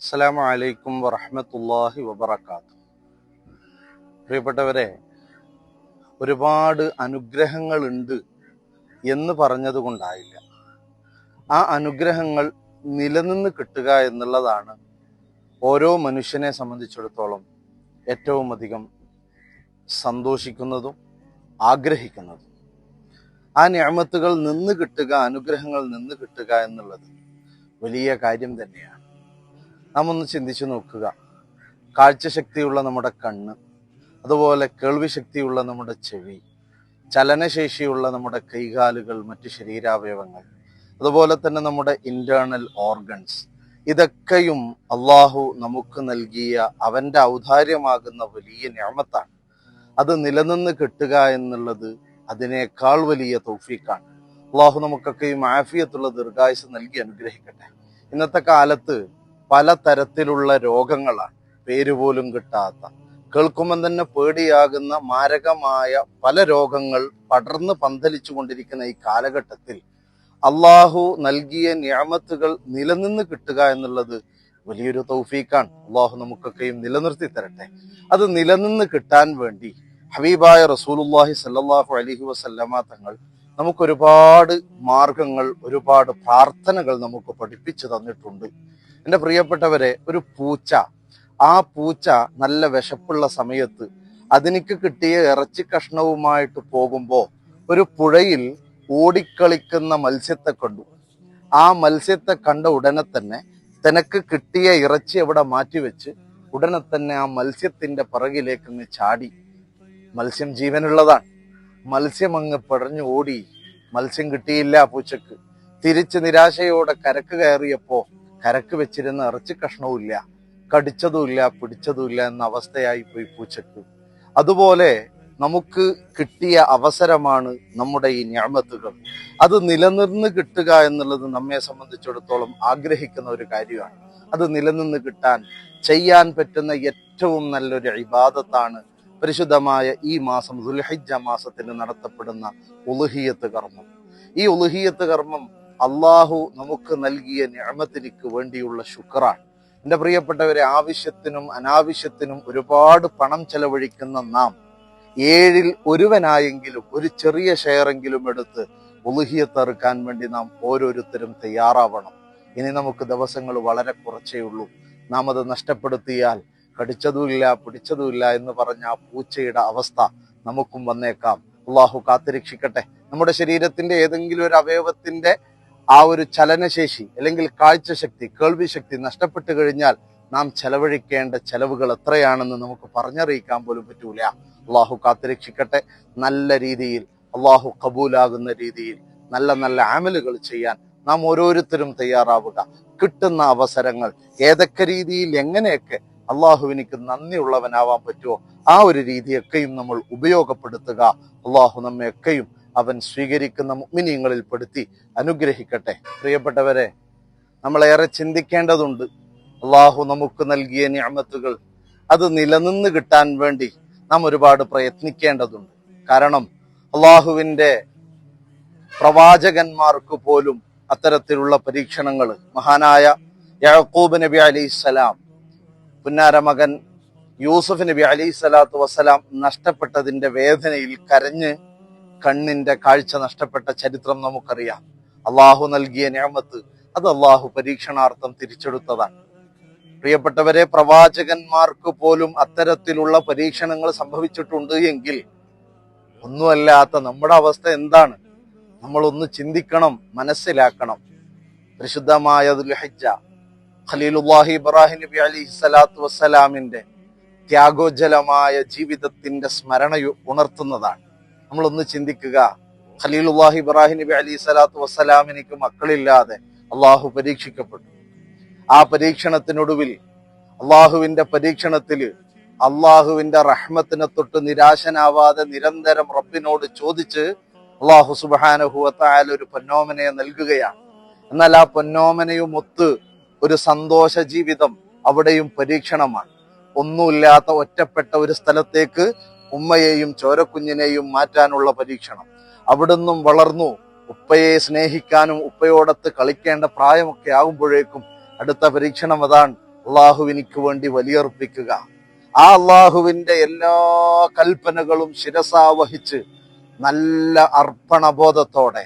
അസ്സലാമു അലൈക്കും വറഹമത്തല്ലാഹി വബറകാത്തു പ്രിയപ്പെട്ടവരെ ഒരുപാട് അനുഗ്രഹങ്ങളുണ്ട് എന്ന് പറഞ്ഞതുകൊണ്ടായില്ല. ആ അനുഗ്രഹങ്ങൾ നിലനിന്ന് കിട്ടുക എന്നുള്ളതാണ് ഓരോ മനുഷ്യനെ സംബന്ധിച്ചിടത്തോളം ഏറ്റവും അധികം സന്തോഷിക്കുന്നതും ആഗ്രഹിക്കുന്നതും. ആ ഞാമത്തുകൾ നിന്ന് കിട്ടുക അനുഗ്രഹങ്ങൾ നിന്ന് കിട്ടുക എന്നുള്ളത് വലിയ കാര്യം തന്നെയാണ്. നാം ഒന്ന് ചിന്തിച്ചു നോക്കുക. കാഴ്ചശക്തിയുള്ള നമ്മുടെ കണ്ണ് അതുപോലെ കേൾവി ശക്തിയുള്ള നമ്മുടെ ചെവി ചലനശേഷിയുള്ള നമ്മുടെ കൈകാലുകൾ മറ്റ് ശരീരാവയവങ്ങൾ അതുപോലെ തന്നെ നമ്മുടെ ഇന്റേണൽ ഓർഗൻസ് ഇതൊക്കെയും അള്ളാഹു നമുക്ക് നൽകിയ അവന്റെ ഔദാര്യമാകുന്ന വലിയ ഞാമത്താണ് അത് നിലനിന്ന് കിട്ടുക എന്നുള്ളത് അതിനേക്കാൾ വലിയ തൗഫീക്കാണ് അള്ളാഹു നമുക്കൊക്കെയും ആഫിയത്തുള്ള ദീർഘായുസ് നൽകി അനുഗ്രഹിക്കട്ടെ. ഇന്നത്തെ കാലത്ത് പല തരത്തിലുള്ള രോഗങ്ങളാണ് പേരുപോലും കിട്ടാത്ത. കേൾക്കുമ്പം തന്നെ പേടിയാകുന്ന മാരകമായ പല രോഗങ്ങൾ പടർന്ന് പന്തലിച്ചു കൊണ്ടിരിക്കുന്ന ഈ കാലഘട്ടത്തിൽ അള്ളാഹു നൽകിയ ഞാമത്തുകൾ നിലനിന്ന് കിട്ടുക എന്നുള്ളത് വലിയൊരു തൗഫീഖാണ്. അള്ളാഹു നമുക്കൊക്കെയും നിലനിർത്തി തരട്ടെ. അത് നിലനിന്ന് കിട്ടാൻ വേണ്ടി ഹബീബായ റസൂലുല്ലാഹി സല്ലാഹു അലഹി വസല്ലമ തങ്ങൾ നമുക്കൊരുപാട് മാർഗങ്ങൾ ഒരുപാട് പ്രാർത്ഥനകൾ നമുക്ക് പഠിപ്പിച്ചു തന്നിട്ടുണ്ട്. എന്റെ പ്രിയപ്പെട്ടവരെ ഒരു പൂച്ച. ആ പൂച്ച നല്ല വിശപ്പുള്ള സമയത്ത് അതിനിക്ക് കിട്ടിയ ഇറച്ചി കഷ്ണവുമായിട്ട് പോകുമ്പോൾ ഒരു പുഴയിൽ ഓടിക്കളിക്കുന്ന മത്സ്യത്തെ കണ്ടു. ആ മത്സ്യത്തെ കണ്ട ഉടനെ തന്നെ തനക്ക് കിട്ടിയ ഇറച്ചി അവിടെ മാറ്റിവെച്ച് ഉടനെ തന്നെ ആ മത്സ്യത്തിന്റെ പിറകിലേക്ക് ചാടി. മത്സ്യം ജീവനുള്ളതാണ്. മത്സ്യം അങ്ങ് പടഞ്ഞു ഓടി. മത്സ്യം കിട്ടിയില്ല പൂച്ചക്ക്. തിരിച്ച് നിരാശയോടെ കരക്ക് കയറിയപ്പോ കരക്ക് വെച്ചിരുന്ന ഇറച്ചി കഷ്ണവുമില്ല കടിച്ചതുമില്ല പിടിച്ചതുമില്ല എന്ന അവസ്ഥയായി പോയി പൂച്ചക്ക്. അതുപോലെ നമുക്ക് കിട്ടിയ അവസരമാണ് നമ്മുടെ ഈ ഞാമത്തുകൾ. അത് നിലനിന്ന് കിട്ടുക എന്നുള്ളത് നമ്മെ സംബന്ധിച്ചിടത്തോളം ആഗ്രഹിക്കുന്ന ഒരു കാര്യമാണ്. അത് നിലനിന്ന് കിട്ടാൻ ചെയ്യാൻ പറ്റുന്ന ഏറ്റവും നല്ലൊരു ഇബാദത്താണ് പരിശുദ്ധമായ ഈ മാസം ദുൽഹിജ മാസത്തിൽ നടത്തപ്പെടുന്ന ഉലുഹിയത്ത് കർമ്മം. ഈ ഉലുഹിയത്ത് കർമ്മം അള്ളാഹു നമുക്ക് നൽകിയ ഞാമത്തിനിക്ക് വേണ്ടിയുള്ള ശുക്രാണ് എന്റെ പ്രിയപ്പെട്ടവരെ ആവശ്യത്തിനും അനാവശ്യത്തിനും ഒരുപാട് പണം ചെലവഴിക്കുന്ന നാം ഏഴിൽ ഒരുവനായെങ്കിലും ഒരു ചെറിയ ഷെയറെങ്കിലും എടുത്ത് ഉലുഹിയത്തെറുക്കാൻ വേണ്ടി നാം ഓരോരുത്തരും തയ്യാറാവണം. ഇനി നമുക്ക് ദിവസങ്ങൾ വളരെ കുറച്ചേ ഉള്ളൂ. നാം അത് നഷ്ടപ്പെടുത്തിയാൽ കടിച്ചതുമില്ല പിടിച്ചതുമില്ല എന്ന് പറഞ്ഞ ആ പൂച്ചയുടെ അവസ്ഥ നമുക്കും വന്നേക്കാം. അള്ളാഹു കാത്തിരക്ഷിക്കട്ടെ. നമ്മുടെ ശരീരത്തിന്റെ ഏതെങ്കിലും ഒരു അവയവത്തിന്റെ ആ ഒരു ചലനശേഷി അല്ലെങ്കിൽ കാഴ്ചശക്തി കേൾവി ശക്തി നഷ്ടപ്പെട്ടു കഴിഞ്ഞാൽ നാം ചെലവഴിക്കേണ്ട ചെലവുകൾ എത്രയാണെന്ന് നമുക്ക് പറഞ്ഞറിയിക്കാൻ പോലും പറ്റൂല. അള്ളാഹു കാത്തിരക്ഷിക്കട്ടെ. നല്ല രീതിയിൽ അള്ളാഹു കബൂലാകുന്ന രീതിയിൽ നല്ല നല്ല ആമലുകൾ ചെയ്യാൻ നാം ഓരോരുത്തരും തയ്യാറാവുക. കിട്ടുന്ന അവസരങ്ങൾ ഏതൊക്കെ രീതിയിൽ എങ്ങനെയൊക്കെ അള്ളാഹുവിനിക്ക് നന്ദിയുള്ളവനാവാൻ പറ്റുമോ ആ ഒരു രീതിയൊക്കെയും നമ്മൾ ഉപയോഗപ്പെടുത്തുക. അള്ളാഹു നമ്മയൊക്കെയും അവൻ സ്വീകരിക്കുന്ന മുഗ്മിനിയങ്ങളിൽ പെടുത്തി അനുഗ്രഹിക്കട്ടെ. പ്രിയപ്പെട്ടവരെ നമ്മളേറെ ചിന്തിക്കേണ്ടതുണ്ട്. അള്ളാഹു നമുക്ക് നൽകിയ ഞാമത്തുകൾ അത് നിലനിന്ന് കിട്ടാൻ വേണ്ടി നാം ഒരുപാട് പ്രയത്നിക്കേണ്ടതുണ്ട്. കാരണം അള്ളാഹുവിന്റെ പ്രവാചകന്മാർക്ക് പോലും അത്തരത്തിലുള്ള പരീക്ഷണങ്ങൾ മഹാനായ യാക്കൂബ് നബി അലൈഹിസ്സലാം പുന്നാര മകൻ യൂസുഫ് നബി അലി സ്വലാത്തു വസ്സലാം നഷ്ടപ്പെട്ടതിന്റെ വേദനയിൽ കരഞ്ഞ് കണ്ണിന്റെ കാഴ്ച നഷ്ടപ്പെട്ട ചരിത്രം നമുക്കറിയാം. അള്ളാഹു നൽകിയ ഞാമത്ത് അത് അള്ളാഹു പരീക്ഷണാർത്ഥം തിരിച്ചെടുത്തതാണ്. പ്രിയപ്പെട്ടവരെ പ്രവാചകന്മാർക്ക് പോലും അത്തരത്തിലുള്ള പരീക്ഷണങ്ങൾ സംഭവിച്ചിട്ടുണ്ട് എങ്കിൽ ഒന്നുമല്ലാത്ത നമ്മുടെ അവസ്ഥ എന്താണ്? നമ്മൾ ഒന്ന് ചിന്തിക്കണം മനസ്സിലാക്കണം. പരിശുദ്ധമായ ദുൽഹജ്ജ ഖലീലുല്ലാഹി ഇബ്രാഹിം നബി അലി സ്വലാത്തു സ്മരണ ഉണർത്തുന്നതാണ്. നമ്മളൊന്ന് ചിന്തിക്കുക. ഖലീലുല്ലാഹി ഇബ്രാഹിം നബി അലി സ്വലാത്തു വസ്സലാമിനിക്ക് മക്കളില്ലാതെ അള്ളാഹു പരീക്ഷിക്കപ്പെട്ടു. ആ പരീക്ഷണത്തിനൊടുവിൽ അള്ളാഹുവിന്റെ പരീക്ഷണത്തിൽ അള്ളാഹുവിന്റെ റഹ്മത്തിനെ തൊട്ട് നിരാശനാവാതെ നിരന്തരം റബ്ബിനോട് ചോദിച്ച് അള്ളാഹു സുബാനഹുവത്തായാൽ ഒരു പൊന്നോമനയെ നൽകുകയാണ്. എന്നാൽ ആ പൊന്നോമനയും ഒത്ത് ഒരു സന്തോഷ ജീവിതം അവിടെയും പരീക്ഷണമാണ്. ഒന്നുമില്ലാത്ത ഒറ്റപ്പെട്ട ഒരു സ്ഥലത്തേക്ക് ഉമ്മയെയും ചോരക്കുഞ്ഞിനെയും മാറ്റാനുള്ള പരീക്ഷണം. അവിടുന്നും വളർന്നു. ഉപ്പയെ സ്നേഹിക്കാനും ഉപ്പയോടത്ത് കളിക്കേണ്ട പ്രായമൊക്കെ ആകുമ്പോഴേക്കും അടുത്ത പരീക്ഷണം അതാണ്. അള്ളാഹുവിനിക്ക് വേണ്ടി വലിയർപ്പിക്കുക. ആ അള്ളാഹുവിന്റെ എല്ലാ കൽപ്പനകളും ശിരസാവഹിച്ച് നല്ല അർപ്പണബോധത്തോടെ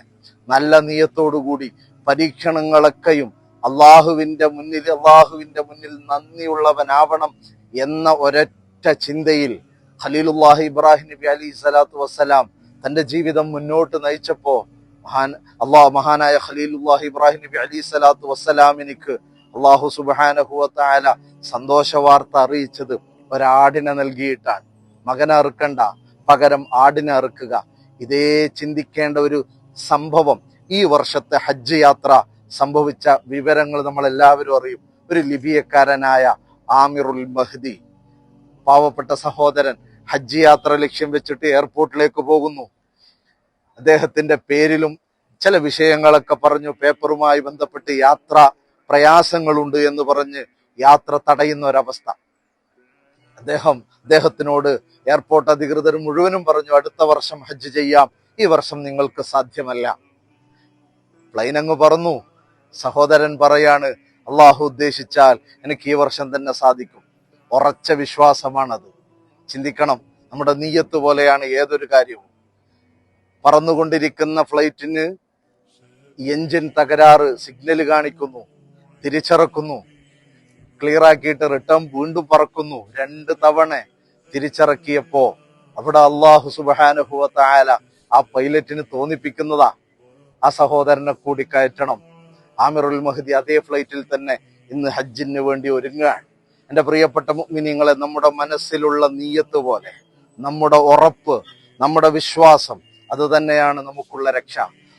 നല്ല നിയത്തോടുകൂടി പരീക്ഷണങ്ങളൊക്കെയും അള്ളാഹുവിന്റെ മുന്നിൽ അള്ളാഹുവിന്റെ മുന്നിൽ നന്ദിയുള്ളവനാവണം എന്ന ഒരൊറ്റ ചിന്തയിൽ ഖലീലുല്ലാഹി ഇബ്രാഹിം നബി അലി സ്വലാത്തു വസ്സലാം തന്റെ ജീവിതം മുന്നോട്ട് നയിച്ചപ്പോ മഹാൻ അള്ളാഹ് മഹാനായ ഖലീലുല്ലാഹി ഇബ്രാഹിം നബി അലി സ്വലാത്തു വസ്സലാമിനിക്ക് അള്ളാഹു സുബാനഹുവത്തായ സന്തോഷ വാർത്ത അറിയിച്ചത് ഒരാടിനെ നൽകിയിട്ടാണ്. മകനെ അറുക്കണ്ട പകരം ആടിനെ അറുക്കുക. ഇതേ ചിന്തിക്കേണ്ട ഒരു സംഭവം ഈ വർഷത്തെ ഹജ്ജ് യാത്ര സംഭവിച്ച വിവരങ്ങൾ നമ്മൾ എല്ലാവരും അറിയും. ഒരു ലിബിയക്കാരനായ ആമിറുൽ മഹ്ദി പാവപ്പെട്ട സഹോദരൻ ഹജ്ജ് യാത്ര ലക്ഷ്യം വെച്ചിട്ട് എയർപോർട്ടിലേക്ക് പോകുന്നു. അദ്ദേഹത്തിന്റെ പേരിലും ചില വിഷയങ്ങളൊക്കെ പറഞ്ഞു. പേപ്പറുമായി ബന്ധപ്പെട്ട് യാത്ര പ്രയാസങ്ങളുണ്ട് എന്ന് പറഞ്ഞ് യാത്ര തടയുന്ന ഒരവസ്ഥ. അദ്ദേഹം അദ്ദേഹത്തിനോട് എയർപോർട്ട് അധികൃതർ മുഴുവനും പറഞ്ഞു അടുത്ത വർഷം ഹജ്ജ് ചെയ്യാം. ഈ വർഷം നിങ്ങൾക്ക് സാധ്യമല്ല. പ്ലെയിൻ അങ്ങ് പറന്നു. സഹോദരൻ പറയാണ് അള്ളാഹു ഉദ്ദേശിച്ചാൽ എനിക്ക് ഈ വർഷം തന്നെ സാധിക്കും. ഉറച്ച വിശ്വാസമാണത്. ചിന്തിക്കണം. നമ്മുടെ നീയത്ത് പോലെയാണ് ഏതൊരു കാര്യവും. പറന്നുകൊണ്ടിരിക്കുന്ന ഫ്ലൈറ്റിന് എഞ്ചിൻ തകരാറ് സിഗ്നൽ കാണിക്കുന്നു തിരിച്ചറക്കുന്നു. ക്ലിയർ ആക്കിയിട്ട് റിട്ടേൺ വീണ്ടും പറക്കുന്നു രണ്ട് തവണ തിരിച്ചിറക്കിയപ്പോ അവിടെ അള്ളാഹു സുബാനുഭവത്തായാല ആ പൈലറ്റിന് തോന്നിപ്പിക്കുന്നതാ. ആ സഹോദരനെ കൂടി കയറ്റണം. ആമിറുൽ മഹദി അതേ ഫ്ലൈറ്റിൽ തന്നെ ഇന്ന് ഹജ്ജിന് വേണ്ടി ഒരുങ്ങുകയാണ്. എന്റെ പ്രിയപ്പെട്ട മുഗ്മിനിങ്ങളെ നമ്മുടെ മനസ്സിലുള്ള നീയത്ത് പോലെ നമ്മുടെ ഉറപ്പ് നമ്മുടെ വിശ്വാസം അത് തന്നെയാണ് നമുക്കുള്ള രക്ഷ.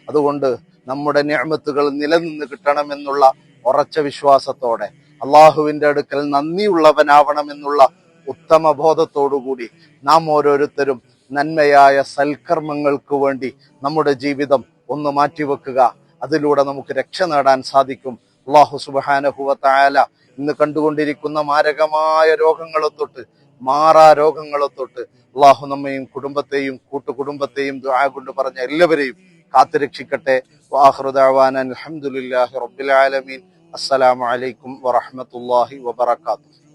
അതുകൊണ്ട് നമ്മുടെ ഞാമത്തുകൾ നിലനിന്ന് കിട്ടണമെന്നുള്ള ഉറച്ച വിശ്വാസത്തോടെ അള്ളാഹുവിന്റെ അടുക്കൽ നന്ദിയുള്ളവനാവണമെന്നുള്ള ഉത്തമ ബോധത്തോടുകൂടി നാം ഓരോരുത്തരും നന്മയായ സൽക്കർമ്മങ്ങൾക്ക് വേണ്ടി നമ്മുടെ ജീവിതം ഒന്ന് മാറ്റിവെക്കുക. അതിലൂടെ നമുക്ക് രക്ഷ നേടാൻ സാധിക്കും. അള്ളാഹു സുബാനഹുവ തായാല ഇന്ന് കണ്ടുകൊണ്ടിരിക്കുന്ന മാരകമായ രോഗങ്ങളെ തൊട്ട് മാറാ രോഗങ്ങളെ തൊട്ട് അള്ളാഹു നമ്മയും കുടുംബത്തെയും കൂട്ടുകുടുംബത്തെയും ദുആ കൊണ്ട് പറഞ്ഞ എല്ലാവരെയും കാത്തുരക്ഷിക്കട്ടെ. വാഹൃദാവാൻ അലഹമുല്ലാഹി റബ്ബിൽ ആലമീൻ. അസ്സലാമു അലൈക്കും വറഹ്മത്തുള്ളാഹി വബറകാതുഹു.